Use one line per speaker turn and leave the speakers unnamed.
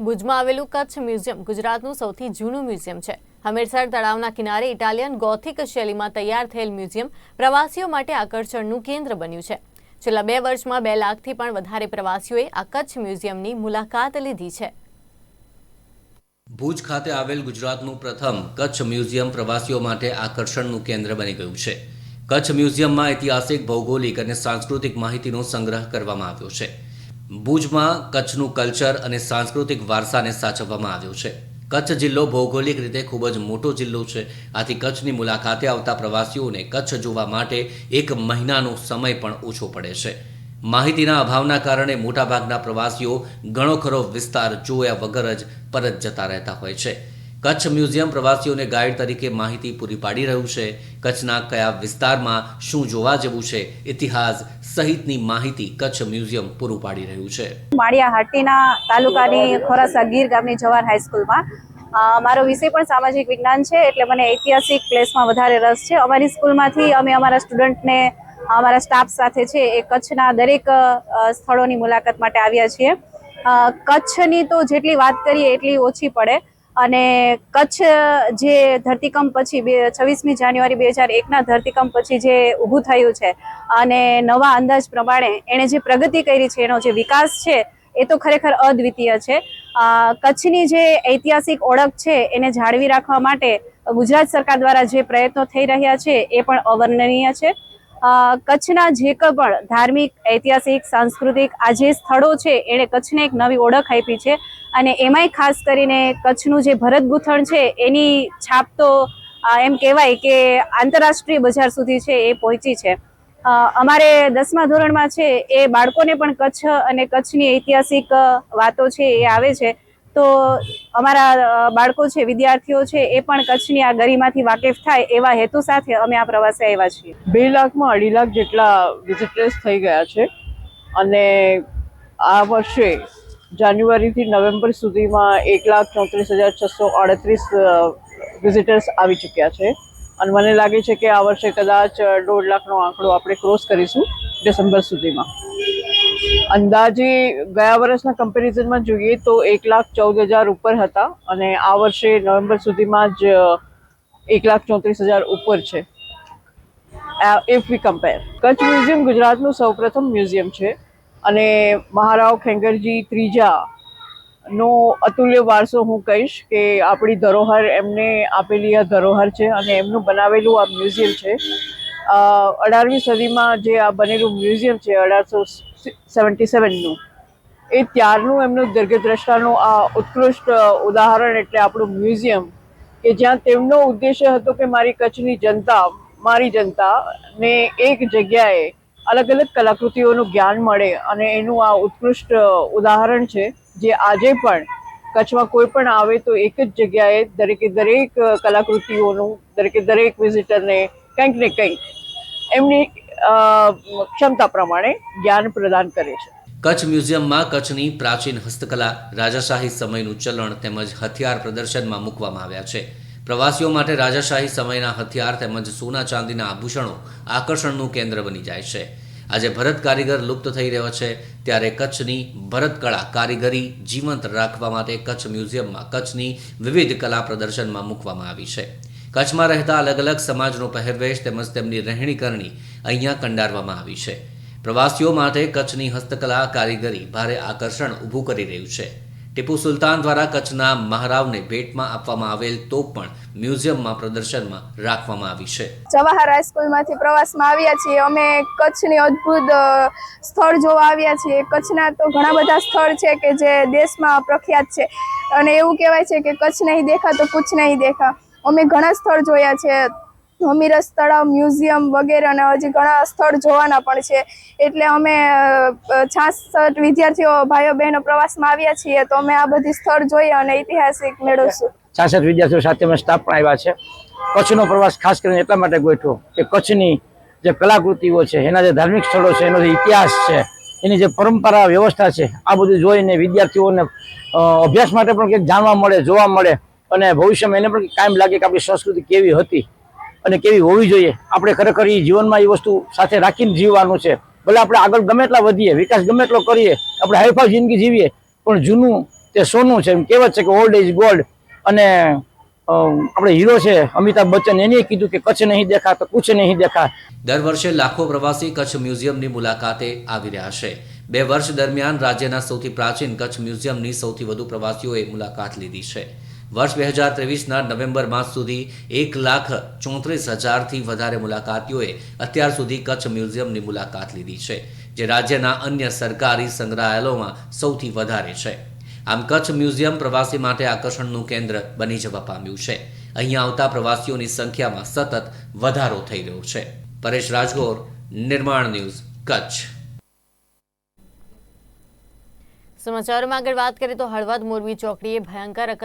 ભુજમાં આવેલું કચ્છ મ્યુઝિયમ ગુજરાતનું સૌથી જૂનું મ્યુઝિયમ છે. હમીરસર તળાવના કિનારે ઇટાલિયન ગોથિક શૈલીમાં તૈયાર થયેલ મ્યુઝિયમ પ્રવાસીઓ માટે આકર્ષણનું કેન્દ્ર બન્યું છે. છેલ્લા બે વર્ષમાં બે લાખથી પણ વધારે પ્રવાસીઓએ આ કચ્છ મ્યુઝિયમની મુલાકાત લીધી છે.
ભુજ ખાતે આવેલ ગુજરાતનું પ્રથમ કચ્છ મ્યુઝિયમ પ્રવાસીઓ માટે આકર્ષણનું કેન્દ્ર બની ગયું છે. કચ્છ મ્યુઝિયમમાં ઐતિહાસિક, ભૌગોલિક અને સાંસ્કૃતિક માહિતીનો સંગ્રહ કરવામાં આવ્યો છે. ભુજમાં કચ્છનું કલ્ચર અને સાંસ્કૃતિક વારસાને સાચવવામાં આવ્યો છે. કચ્છ જિલ્લો ભૌગોલિક રીતે ખૂબ જ મોટો જિલ્લો છે. આથી કચ્છની મુલાકાતે આવતા પ્રવાસીઓને કચ્છ જોવા માટે એક મહિનાનો સમય પણ ઓછો પડે છે. માહિતીના અભાવના કારણે મોટાભાગના પ્રવાસીઓ ઘણો ખરો વિસ્તાર જોયા વગર જ પરત જતા રહેતા હોય છે. કચ્છ મ્યુઝિયમ પ્રવાસીઓને ગાઈડ તરીકે માહિતી પૂરી પાડી રહ્યું છે. કચ્છના કયા વિસ્તારમાં શું જોવા જેવું છે, ઇતિહાસ સહિતની માહિતી કચ્છ મ્યુઝિયમ પૂરું પાડી રહ્યું છે.
માળિયા હાટીના તાલુકાની ખોરાસા ગીર ગામની જવાહર હાઈસ્કૂલમાં. મારો વિષય પણ સામાજિક વિજ્ઞાન છે, એટલે મને ઐતિહાસિક પ્લેસમાં વધારે રસ છે. અમારી સ્કૂલમાંથી અમે અમારા સ્ટુડન્ટને, અમારા સ્ટાફ સાથે છે, એ કચ્છના દરેક સ્થળોની મુલાકાત માટે આવ્યા છીએ. કચ્છની તો જેટલી વાત કરીએ એટલી ઓછી પડે અને કચ્છ જે ધરતીકંપ પછી બે છવ્વીસમી જાન્યુઆરી બે હજાર એકના ધરતીકંપ પછી જે ઊભું થયું છે અને નવા અંદાજ પ્રમાણે એણે જે પ્રગતિ કરી છે, એનો જે વિકાસ છે, એ તો ખરેખર અદ્વિતીય છે. કચ્છની જે ઐતિહાસિક ઓળખ છે, એને જાળવી રાખવા માટે ગુજરાત સરકાર દ્વારા જે પ્રયત્નો થઈ રહ્યા છે, એ પણ અવર્ણનીય છે. કચ્છના જે પણ ધાર્મિક, ઐતિહાસિક, સાંસ્કૃતિક આ જે સ્થળો છે, એણે કચ્છને એક નવી ઓળખ આપી છે. અને એમાંય ખાસ કરીને કચ્છનું જે ભરત ગૂંથણ છે, એની છાપ તો એમ કહેવાય કે આંતરરાષ્ટ્રીય બજાર સુધી છે, એ પહોંચી છે. અમારે દસમા ધોરણમાં છે, એ બાળકોને પણ કચ્છ અને કચ્છની ઐતિહાસિક વાતો છે, એ આવે છે. તો અમારા બાળકો છે, વિદ્યાર્થીઓ છે, એ પણ કચ્છની આ ગરીમાંથી વાકેફ થાય એવા હેતુ સાથે અમે આ પ્રવાસે આવ્યા છીએ.
બે લાખમાં અઢી લાખ જેટલા વિઝિટર્સ થઈ ગયા છે અને આ વર્ષે જાન્યુઆરીથી નવેમ્બર સુધીમાં એક લાખ ચોત્રીસ હજાર છસો અડત્રીસ વિઝિટર્સ આવી ચૂક્યા છે. અને મને લાગે છે કે આ વર્ષે કદાચ દોઢ લાખનો આંકડો આપણે ક્રોસ કરીશું ડિસેમ્બર સુધીમાં. અંદાજે ગયા વર્ષના કમ્પેરિઝનમાં જોઈએ તો એક લાખ ચૌદ હજાર ઉપર હતા અને આ વર્ષે નવેમ્બર સુધીમાં જ એક લાખ ચોત્રીસ હજાર ઉપર છે. If we compare Kutch museum ગુજરાતનું સૌપ્રથમ મ્યુઝિયમ છે અને મહારાવ ખેંગરજી ત્રીજા નો અતુલ્ય વારસો હું કહીશ કે આપણી ધરોહર એમને આપેલી આ ધરોહર છે અને એમનું બનાવેલું આ મ્યુઝિયમ છે. અઢારમી સદીમાં જે આ બનેલું મ્યુઝિયમ છે અઢારસો સેવન્ટી સેવનનું. એ ત્યારનું એમનું દીર્ઘદ્રષ્ટાનું આ ઉત્કૃષ્ટ ઉદાહરણ એટલે આપણું મ્યુઝિયમ, કે જ્યાં તેમનો ઉદ્દેશ્ય હતો કે મારી કચ્છની જનતા, મારી જનતાને એક જગ્યાએ અલગ અલગ કલાકૃતિઓનું જ્ઞાન મળે અને એનું આ ઉત્કૃષ્ટ ઉદાહરણ છે, જે આજે પણ કચ્છમાં કોઈ પણ આવે તો એક જ જગ્યાએ દરેકે દરેક કલાકૃતિઓનું, દરેકે દરેક વિઝિટરને કંઈક ને કંઈક એમની ક્ષમતા પ્રમાણે જ્ઞાન પ્રદાન કરે છે.
કચ્છ મ્યુઝિયમમાં કચ્છની પ્રાચીન હસ્તકલા, રાજાશાહી સમયનું ચલણ તેમજ હથિયાર પ્રદર્શનમાં મૂકવામાં આવ્યા છે. પ્રવાસીઓ માટે રાજાશાહી સમયના હથિયાર તેમજ સોના ચાંદીના આભૂષણો આકર્ષણનું કેન્દ્ર બની જાય છે. આજે ભરત કારીગર લુપ્ત થઈ રહ્યો છે, ત્યારે કચ્છની ભરતકળા કારીગરી જીવંત રાખવા માટે કચ્છ મ્યુઝિયમમાં કચ્છની વિવિધ કલા પ્રદર્શનમાં મૂકવામાં આવી છે. કચ્છમાં રહેતા અલગ અલગ સમાજનો પહેરવેશ તેમજ તેમની રહેણી કરણી અહીંયા કંડારવામાં આવી છે. પ્રવાસીઓ માટે કચ્છની હસ્તકલા કારીગરી ભારે આકર્ષણ ઊભું કરી રહ્યું છે. ટીપુ સુલતાન દ્વારા કચ્છના મહારાવને ભેટમાં આપવામાં આવેલ તોપ પણ મ્યુઝિયમમાં પ્રદર્શનમાં રાખવામાં આવી છે.
જવાહર હાઈસ્કૂલમાંથી પ્રવાસમાં આવ્યા છીએ. અમે કચ્છની અદ્ભુત સ્થળ જોવા આવ્યા છીએ. કચ્છના તો ઘણા બધા સ્થળ છે કે જે દેશમાં પ્રખ્યાત છે. અને એવું કહેવાય છે કે કચ્છ નહીં દેખા તો કુછ નહીં દેખા. અમે ઘણા સ્થળ જોયા છે. હમીરસ તળાવ, મ્યુઝિયમ વગેરે અને હજી ઘણા સ્થળ જોવાના પણ છે. એટલે અમે છાસઠ વિદ્યાર્થીઓ ભાઈઓ બહેનો પ્રવાસમાં આવ્યા છીએ તો અમે આ બધી સ્થળ જોઈએ અને ઐતિહાસિક મેળવશું.
છાસઠ વિદ્યાર્થીઓ સાથે અમે સ્ટાફ પણ આવ્યા છે. કચ્છનો પ્રવાસ ખાસ કરીને એટલા માટે ગોઠવો કે કચ્છની જે કલાકૃતિઓ છે, એના જે ધાર્મિક સ્થળો છે, એનો જે ઇતિહાસ છે, એની જે પરંપરા વ્યવસ્થા છે, આ બધું જોઈને વિદ્યાર્થીઓને અભ્યાસ માટે પણ કંઈક જાણવા મળે, જોવા મળે. અને ભવિષ્યમાં એને પણ કાયમ લાગે કે આપણી સંસ્કૃતિ કેવી હતી અને કેવી હોવી જોઈએ. આપણે ખરેખર એ જીવનમાં એ વસ્તુ સાથે રાખીને જીવવાનું છે. ભલે આપણે આગળ ગમે એટલા વધીએ, વિકાસ ગમે એટલો કરીએ, આપણે હાઈફાઈ જિંદગી જીવીએ, પણ જૂનું તે સોનું છે એમ કહેવત છે કે ઓલ્ડ ઇઝ ગોલ્ડ અને આપણે હીરો છે, અમિતાભ બચ્ચન, એને કીધું કે કચ્છ નહીં દેખા તો કુછ નહીં દેખા.
દર વર્ષે લાખો પ્રવાસી કચ્છ મ્યુઝિયમની મુલાકાતે આવી રહ્યા છે. બે વર્ષ દરમિયાન રાજ્યના સૌથી પ્રાચીન કચ્છ મ્યુઝિયમની સૌથી વધુ પ્રવાસીઓએ મુલાકાત લીધી છે. વર્ષ બે હજાર ત્રેવીસના નવેમ્બર માસ સુધી એક લાખ ચોત્રીસ હજારથી વધારે મુલાકાતીઓએ અત્યાર સુધી કચ્છ મ્યુઝિયમની મુલાકાત લીધી છે, જે રાજ્યના અન્ય સરકારી સંગ્રહાલયોમાં સૌથી વધારે છે. આમ કચ્છ મ્યુઝિયમ પ્રવાસી માટે આકર્ષણનું કેન્દ્ર બની જવા પામ્યું છે. અહીંયા આવતા પ્રવાસીઓની સંખ્યામાં સતત વધારો થઈ રહ્યો છે. પરેશ રાજગોર, નિર્માણ ન્યૂઝ, કચ્છ.
સમાચારોમાં આગળ વાત કરીએ તો હળવદ મોરબી ચોકડીએ ભયંકર